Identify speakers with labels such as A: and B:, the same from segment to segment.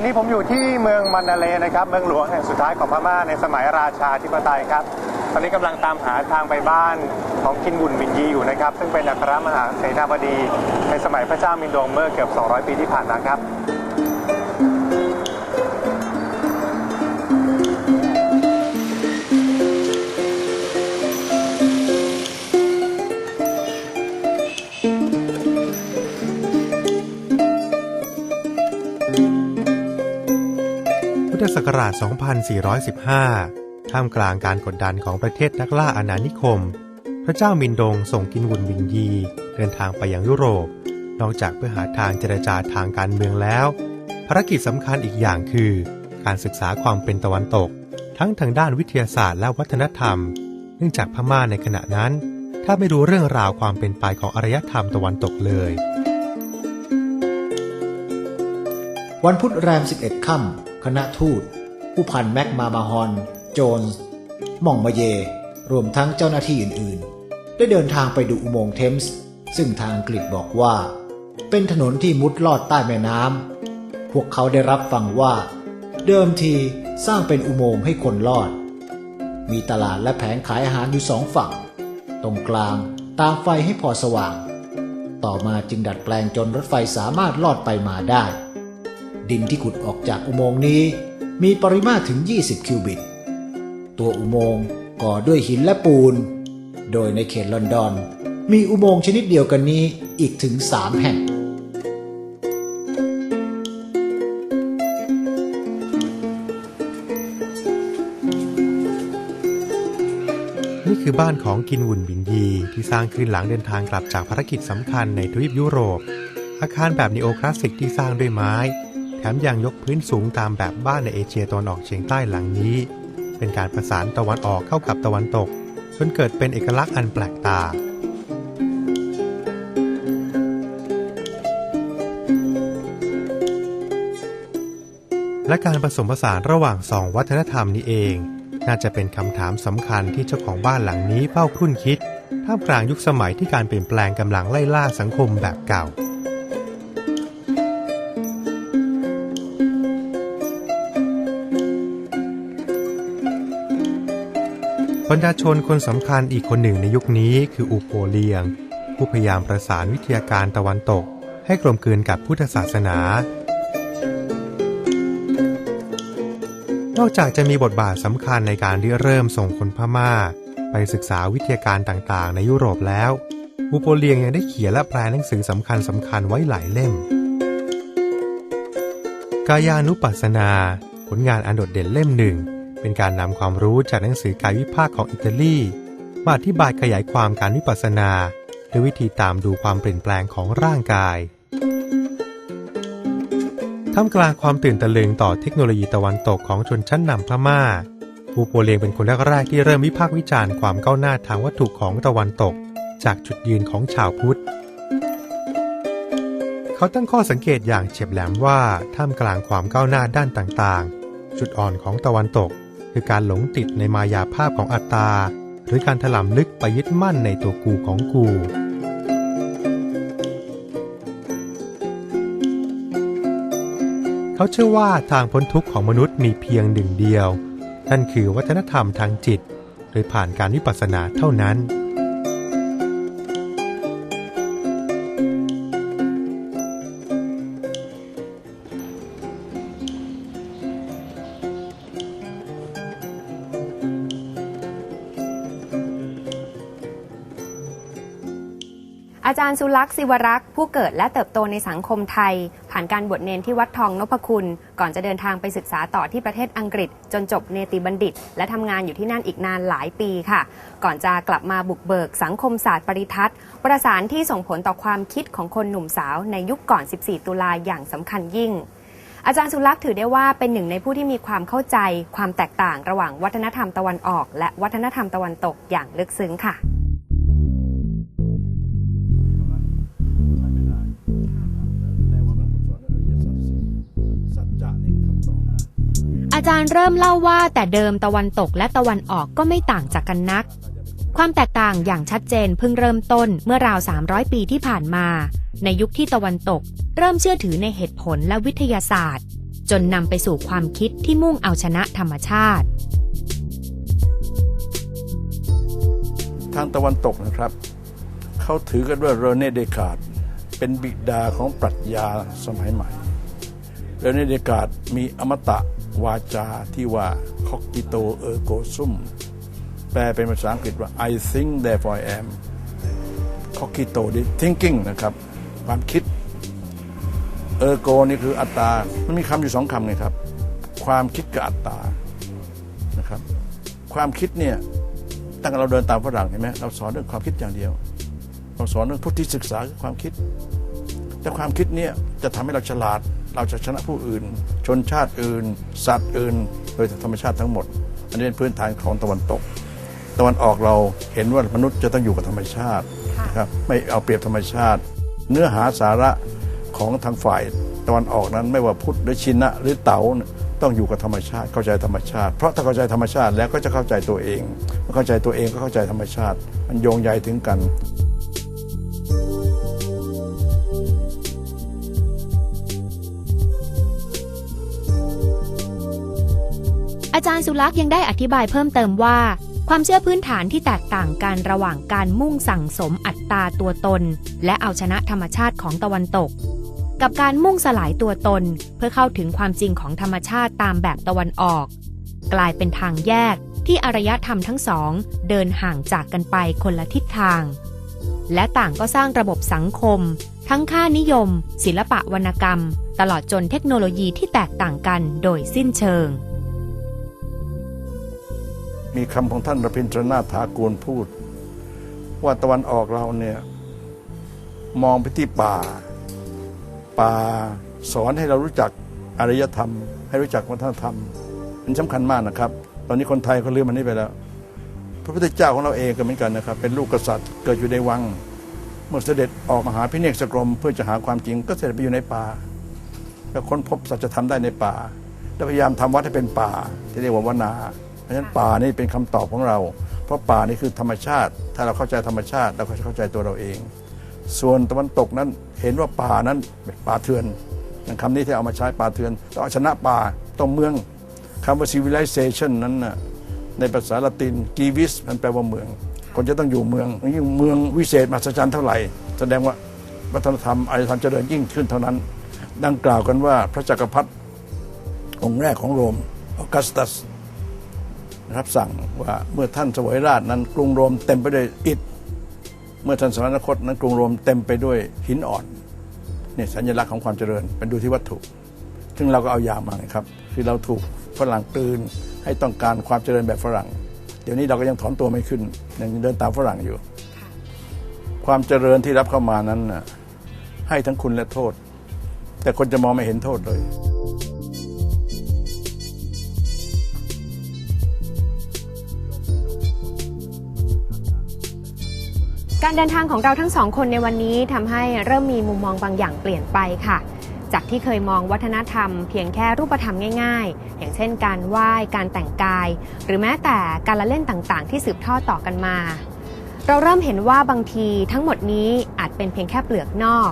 A: ตอนนี้ผมอยู่ที่เมืองมันดาเลนะครับ เมืองหลวงแห่งสุดท้ายของพม่าในสมัยราชาธิปไตยครับ ตอนนี้กำลังตามหาทางไปบ้านของคินบุญมินยีอยู่นะครับ ซึ่งเป็นอัครมหาเสนาบดีในสมัยพระเจ้ามินดงเมื่อเกือบ 200 ปีที่ผ่านมาครับ
B: ศักราช 2415 ท่ามกลางการกดดันของประเทศนักล่าอาณานิคม พระเจ้ามินดงส่งกินวุนวิงยี เดินทางไปยังยุโรป นอกจากเพื่อหาทางเจรจาทางการเมืองแล้ว ภารกิจสำคัญอีกอย่างคือ การศึกษาความเป็นตะวันตก ทั้งทางด้านวิทยาศาสตร์และวัฒนธรรม เนื่องจากพม่าในขณะนั้น ถ้าไม่รู้เรื่องราวความเป็นไปของอารยธรรมตะวันตกเลย
C: วันพุธแรม 11 ค่ำ คณะทูต ผู้พันแม็กมามาฮอน โจนส์ม่องมาเย รวมทั้งเจ้าหน้าที่อื่นๆ ได้เดินทางไปดูอุโมงค์เทมส์ซึ่งทางอังกฤษบอกว่า เป็นถนนที่มุดลอดใต้แม่น้ำพวกเขาได้รับฟังว่า เดิมทีสร้างเป็นอุโมงค์ให้คนลอด มีตลาดและแผงขายอาหารอยู่สองฝั่ง ตรงกลางตามไฟให้พอสว่าง ต่อมาจึงดัดแปลงจนรถไฟสามารถลอดไปมาได้ ดินที่ขุดออกจากอุโมงค์นี้ มีปริมาตรถึง 20 คิวบิต ตัวอุโมงค์ก่อด้วยหินและปูน โดยในเขตลอนดอน มีอุโมงค์ชนิดเดียวกันนี้อีกถึง 3 แห่ง
B: นี่คือบ้านของกินวุนบินยีที่สร้างขึ้นหลังเดินทางกลับจากภารกิจสำคัญในทวีปยุโรปอาคารแบบนีโอคลาสสิกที่สร้างด้วยไม้ แถมยังยกพื้นสูงตามแบบบ้านในเอเชียตะวันออกเฉียงใต้หลังนี้ เป็นการประสานตะวันออกเข้ากับตะวันตก จนเกิดเป็นเอกลักษณ์อันแปลกตาและการผสมผสานระหว่างสองวัฒนธรรมนี้เอง น่าจะเป็นคำถามสำคัญที่เจ้าของบ้านหลังนี้เฝ้าครุ่นคิด ท่ามกลางยุคสมัยที่การเปลี่ยนแปลงกำลังไล่ล่าสังคมแบบเก่า บรรดาชนคนสำคัญอีกคนหนึ่งในยุคนี้คืออูโปเลียง ผู้พยายามประสานวิทยาการตะวันตก ให้กลมกลืนกับพุทธศาสนา นอกจากจะมีบทบาทสำคัญในการริเริ่มส่งคนพม่า ไปศึกษาวิทยาการต่างๆ ในยุโรปแล้วอูโปเลียงยังได้เขียนและแปลหนังสือสำคัญสำคัญๆไว้หลายเล่ม กายานุปัสสนา ผลงานอันโดดเด่นเล่มหนึ่ง เป็นการนำความรู้จากหนังสือกายวิภาคของอิตาลี มาอธิบายขยายความการวิปัสสนาด้วยวิธีตามดูความเปลี่ยนแปลงของร่างกายท่ามกลางความตื่นตะลึงต่อเทคโนโลยีตะวันตกของชนชั้นนำพม่าปูโปเลียงเป็นคนแรกๆที่เริ่มวิพากษ์วิจารณ์ความก้าวหน้าทางวัตถุของตะวันตก จากจุดยืนของชาวพุทธ เขาตั้งข้อสังเกตอย่างเฉียบแหลมว่าท่ามกลางความก้าวหน้าด้านต่างๆ จุดอ่อนของตะวันตก คือการหลงติดในมายาภาพของอัตตา หรือการถลำลึกไปยึดมั่นในตัวกูของกูเขาเชื่อว่าทางพ้นทุกข์ของมนุษย์มีเพียงหนึ่งเดียว นั่นคือวัฒนธรรมทางจิต โดยผ่านการวิปัสสนาเท่านั้น
D: อาจารย์สุลักษ์ศิวรักษ์ผู้เกิดและเติบโตในสังคมไทย ผ่านการบวชเนนที่วัดทองนพคุณ ก่อนจะเดินทางไปศึกษาต่อที่ประเทศอังกฤษ จนจบเนติบัณฑิต และทำงานอยู่ที่นั่นอีกนานหลายปีค่ะ ก่อนจะกลับมาบุกเบิกสังคมศาสตร์ปริทัศน์ ประสานที่ส่งผลต่อความคิดของคนหนุ่มสาวในยุคก่อน 14 ตุลาอย่างสำคัญยิ่งอาจารย์สุลักษ์ถือได้ว่าเป็นหนึ่งในผู้ที่มีความเข้าใจ ความแตกต่างระหว่างวัฒนธรรมตะวันออก และวัฒนธรรมตะวันตกอย่างลึกซึ้งค่ะ จารย์เริ่มเล่าว่าแต่เดิมตะวันตกและตะวันออกก็ไม่ต่างจากกันนัก ความแตกต่างอย่างชัดเจนเพิ่งเริ่มต้นเมื่อราว 300 ปีที่ผ่านมา ในยุคที่ตะวันตก เริ่มเชื่อถือในเหตุผลและวิทยาศาสตร์ จนนำไปสู่ความคิดที่มุ่งเอาชนะธรรมชาติ
E: ทางตะวันตกนะครับ เขาถือกันว่าเรเน่เดคาร์ดเป็นบิดาของปรัชญาสมัยใหม่เรเน่เดคาร์ดมีอมตะ วาจาที่ว่า cogito ergo sum แปลเป็นภาษาอังกฤษว่า I think therefore I am cogito นี่ thinking นะครับ ความคิด ergo นี่คืออัตตา มันมีคำอยู่สองคำไงครับ ความคิดกับอัตตานะครับ ความคิดเนี่ยตั้งแต่เราเดินตามฝรั่งเห็นไหมเราสอนเรื่องความคิดอย่างเดียวเราสอนเรื่องพุทธิศึกษาคือความคิด แต่ความคิดเนี่ยจะทำให้เราฉลาด เราจะชนะผู้อื่น นชาติอื่น สัตว์อื่น โดยธรรมชาติทั้งหมด อันนี้เป็นพื้นฐานของตะวันตก ตะวันออกเราเห็นว่ามนุษย์จะต้องอยู่กับธรรมชาตินะครับไม่เอาเปรียบธรรมชาติ เนื้อหาสาระของทางฝ่ายตะวันออกนั้นไม่ว่าพุทธหรือชินะหรือเต๋าเนี่ยต้องอยู่กับธรรมชาติเข้าใจธรรมชาติ เพราะถ้าเข้าใจธรรมชาติแล้วก็จะเข้าใจตัวเองเมื่อเข้าใจตัวเองก็เข้าใจธรรมชาติ มันโยงใยถึงกันา
D: รย์สุลักษ์ยังได้อธิบายเพิ่มเติมว่า ความเชื่อพื้นฐานที่แตกต่างกันระหว่างการมุ่งสั่งสมอัตตาตัวตน และเอาชนะธรรมชาติของตะวันตก กับการมุ่งสลายตัวตนเพื่อเข้าถึงความจริงของธรรมชาติตามแบบตะวันออก กลายเป็นทางแยกที่อารยธรรมทั้งสอง เดินห่างจากกันไปคนละทิศทาง และต่างก็สร้างระบบสังคม ทั้งค่านิยม ศิลปะวรรณกรรม ตลอดจนเทคโนโลยีที่แตกต่างกันโดยสิ้นเชิง
E: มีคำของท่านรพินทรนาถากูลพูด ว่าตะวันออกเราเนี่ย มองไปที่ป่า ป่าสอนให้เรารู้จักอารยธรรม ให้รู้จักวัฒนธรรม มันสำคัญมากนะครับ ตอนนี้คนไทยเขาลืมมันนี้ไปแล้ว พระพุทธเจ้าของเราเองก็เหมือนกันนะครับ เป็นลูกกษัตริย์เกิดอยู่ในวัง เมื่อเสด็จออกมาหาพิเนกสกรม เพื่อจะหาความจริงก็เสด็จไปอยู่ในป่าแล้วค้นพบสัจธรรมได้ในป่า แล้วพยายามทำวัดให้เป็นป่า ที่เรียกว่าวนา ราะฉะนั้นป่านี่เป็นคำตอบของเรา เพราะป่านี่คือธรรมชาติ ถ้าเราเข้าใจธรรมชาติเราก็จะเข้าใจตัวเราเอง ส่วนตะวันตกนั้นเห็นว่าป่านั้นป่าเถื่อนอย่างคำนี้ที่เอามาใช้ป่าเถื่อนต้องชนะป่าต้องเมืองคำว่า civilization นั้นน่ะในภาษาละติน givis มันแปลว่าเมือง คนจะต้องอยู่เมืองยิ่งเมืองวิเศษมหัศจรรย์เท่าไหร่ แสดงว่าวัฒนธรรมอารยธรรมเจริญยิ่งขึ้นเท่านั้น ดังกล่าวกันว่าพระจักรพรรดิองค์แรกของโรมออกัสตัส รับสั่งว่าเมื่อท่านสวยราชนั้นกรุงโรมเต็มไปด้วยอิฐ เมื่อท่านสวรรคตนั้นกรุงโรมเต็มไปด้วยหินอ่อนเนี่ยสัญลักษณ์ของความเจริญเป็นดูที่วัตถุ ซึ่งเราก็เอาอย่างมาครับ คือเราถูกฝรั่งกลืนให้ต้องการความเจริญแบบฝรั่ง เดี๋ยวนี้เราก็ยังถอนตัวไม่ขึ้นยังเดินตามฝรั่งอยู่ ความเจริญที่รับเข้ามานั้นให้ทั้งคุณและโทษ แต่คนจะมองไม่เห็นโทษเลย
D: การเดินทางของเราทั้งสองคนในวันนี้ทำให้เริ่มมีมุมมองบางอย่างเปลี่ยนไปค่ะ จากที่เคยมองวัฒนธรรมเพียงแค่รูปธรรมง่าย ๆ อย่างเช่น การไหว้ การแต่งกาย หรือแม้แต่การละเล่นต่างๆ ที่สืบทอดต่อกันมา เราเริ่มเห็นว่าบางทีทั้งหมดนี้อาจเป็นเพียงแค่เปลือกนอก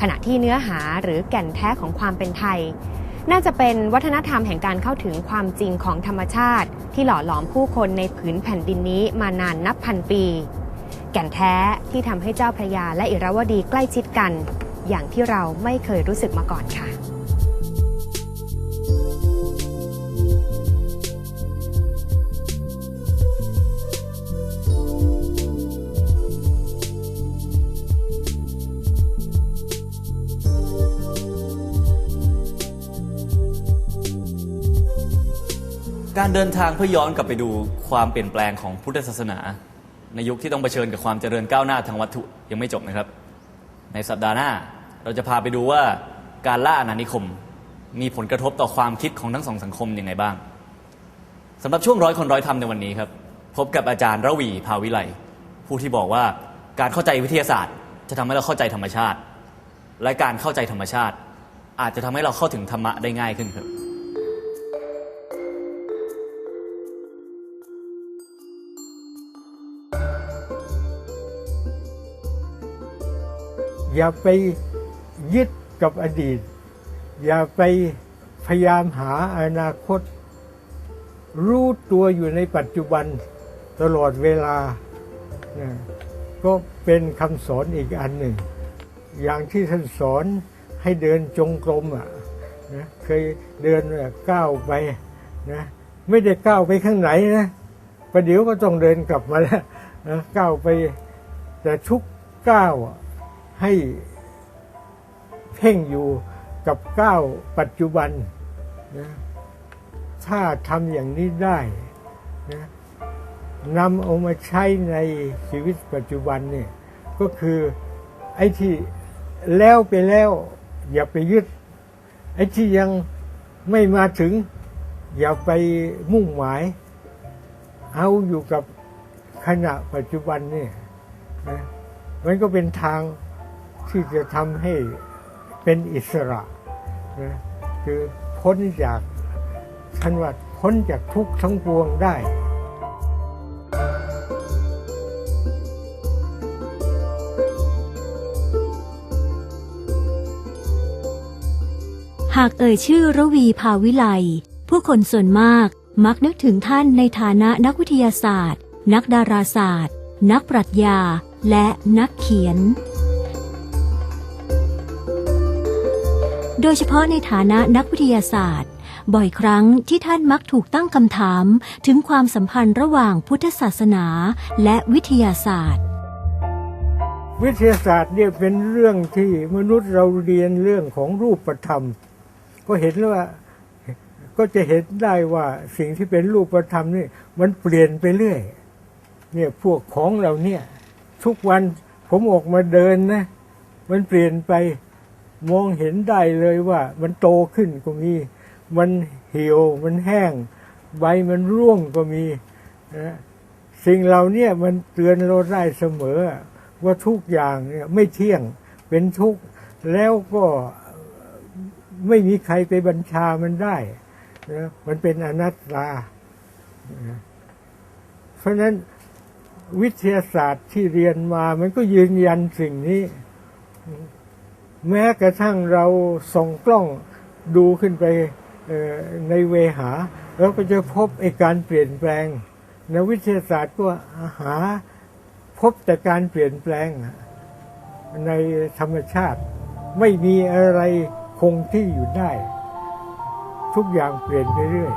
D: ขณะที่เนื้อหาหรือแก่นแท้ของความเป็นไทย น่าจะเป็นวัฒนธรรมแห่งการเข้าถึงความจริงของธรรมชาติ ที่หล่อหลอมผู้คนในผืนแผ่นดินนี้มานานนับพันปี แก่นแท้ที่ทำให้เจ้าพระยาและอิราวดีใกล้ชิดกัน อย่างที่เราไม่เคยรู้สึกมาก่อนค่ะ
F: การเดินทางเพื่อย้อนกลับไปดูความเปลี่ยนแปลงของพุทธศาสนา ในยุคที่ต้องเผชิญกับความเจริญก้าวหน้าทางวัตถุยังไม่จบนะครับ ในสัปดาห์หน้าเราจะพาไปดูว่าการล่าอาณานิคม มีผลกระทบต่อความคิดของทั้งสองสังคมยังไงบ้างสำหรับช่วงร้อยคนร้อยธรรมในวันนี้ครับ พบกับอาจารย์ระวีภาวิไลผู้ที่บอกว่าการเข้าใจวิทยาศาสตร์ จะทำให้เราเข้าใจธรรมชาติ และการเข้าใจธรรมชาติ อาจจะทำให้เราเข้าถึงธรรมะได้ง่ายขึ้นครับ
G: อย่าไปยึดกับอดีต อย่าไปพยายามหาอนาคต รู้ตัวอยู่ในปัจจุบันตลอดเวลา ก็เป็นคำสอนอีกอันหนึ่ง อย่างที่ท่านสอนให้เดินจงกรมอะนะเคยเดินก้าวไปนะไม่ได้ก้าวไปข้างไหนนะประเดี๋ยวก็ต้องเดินกลับมาแล้วนะก้าวไปแต่ทุกก้าวอะ ให้เพ่งอยู่กับก้าวปัจจุบันนะถ้าทำอย่างนี้ได้นะนำเอามาใช้ในชีวิตปัจจุบันเนี่ยก็คือไอ้ที่แล้วไปแล้ว อย่าไปยึด ไอ้ที่ยังไม่มาถึง อย่าไปมุ่งหมาย เอาอยู่กับขณะปัจจุบันเนี่ยนะมันก็เป็นทาง ที่จะทำให้เป็นอิสระนะคือพ้นจากท่านว่าพ้นจากทุกข์ทั้งปวงได้
H: หากเอ่ยชื่อระวีภาวิไลผู้คนส่วนมากมักนึกถึงท่านในฐานะนักวิทยาศาสตร์ นักดาราศาสตร์ นักปรัชญา และนักเขียน โดยเฉพาะในฐานะนักวิทยาศาสตร์ บ่อยครั้งที่ท่านมักถูกตั้งคำถามถึงความสัมพันธ์ระหว่างพุทธศาสนาและวิทยาศาสตร์
G: วิทยาศาสตร์เนี่ยเป็นเรื่องที่มนุษย์เราเรียนเรื่องของรูปธรรม ก็เห็นแล้วว่าก็จะเห็นได้ว่าสิ่งที่เป็นรูปธรรมนี่มันเปลี่ยนไปเรื่อย เนี่ยพวกของเราเนี่ย ทุกวันผมออกมาเดินนะ มันเปลี่ยนไป มองเห็นได้เลยว่า มันโตขึ้นก็มี มันเหี่ยวมันแห้ง ใบมันร่วงก็มีนะสิ่งเหล่านี้มันเตือนเราได้เสมอ ว่าทุกอย่างเนี่ยไม่เที่ยงเป็นทุกข์แล้วก็ไม่มีใครไปบัญชามันได้นะมันเป็นอนัตตา เพราะนั้นวิทยาศาสตร์ที่เรียนมามันก็ยืนยันสิ่งนี้ แม้กระทั่งเราส่องกล้องดูขึ้นไปในเวหาเราก็จะพบไอการเปลี่ยนแปลงนักวิทยาศาสตร์ก็หาพบแต่การเปลี่ยนแปลงในธรรมชาติ ไม่มีอะไรคงที่อยู่ได้ ทุกอย่างเปลี่ยนไปเรื่อย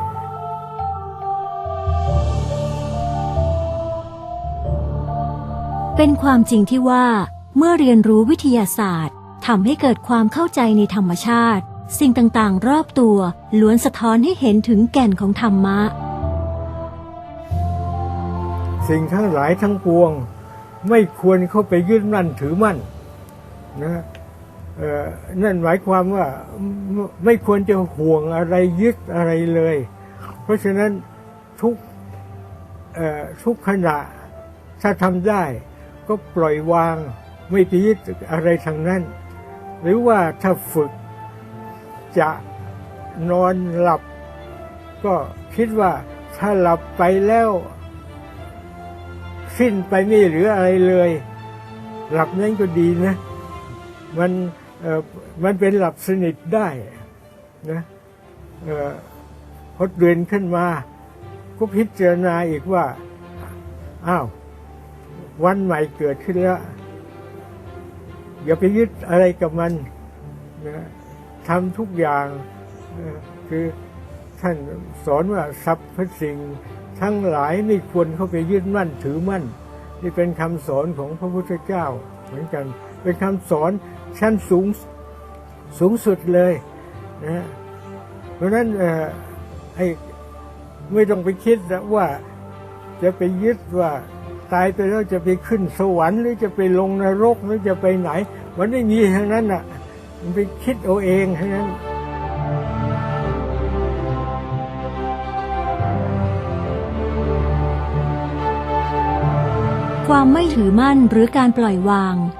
H: เป็นความจริงที่ว่าเมื่อเรียนรู้วิทยาศาสตร์ ทำให้เกิดความเข้าใจในธรรมชาติ สิ่งต่างๆ รอบตัวล้วนสะท้อนให้เห็นถึงแก่นของธรรมะ
G: สิ่งทั้งหลายทั้งปวง ไม่ควรเข้าไปยึดมั่นถือมั่นนะเออนั่นหมายความว่าไม่ควรจะห่วงอะไรยึดอะไรเลย เพราะฉะนั้นทุกทุกขณะถ้าทำได้ก็ปล่อยวางไม่ไปยึดอะไรทางนั้น หรือว่าถ้าฝึกจะนอนหลับ ก็คิดว่าถ้าหลับไปแล้ว สิ้นไปไม่เหลืออะไรเลย หลับนั้นก็ดีนะ มันเอ่อมันเป็นหลับสนิทได้นะเออพอเดินขึ้นมา ก็พิจารณาอีกว่า อ้าว วันใหม่เกิดขึ้นแล้ว อย่าไปยึดอะไรกับมันนะทำทุกอย่างคือท่านสอนว่าสรรพสิ่ง ทั้งหลายไม่ควรเข้าไปยึดมั่นถือมั่น นี่เป็นคำสอนของพระพุทธเจ้า เหมือนกัน เป็นคำสอนชั้นสูงสูงสุดเลยนะเพราะนั้นเออไอ้ไม่ต้องไปคิดนะว่าจะไปยึดว่า ตายไปแล้วจะไปขึ้นสวรรค์หรือจะไปลงนรกหรือจะไปไหน มันไม่มีทั้งนั้นอะ มันไปคิดเอาเองทั้งนั้น
H: ความไม่ถือมั่นหรือการปล่อยวาง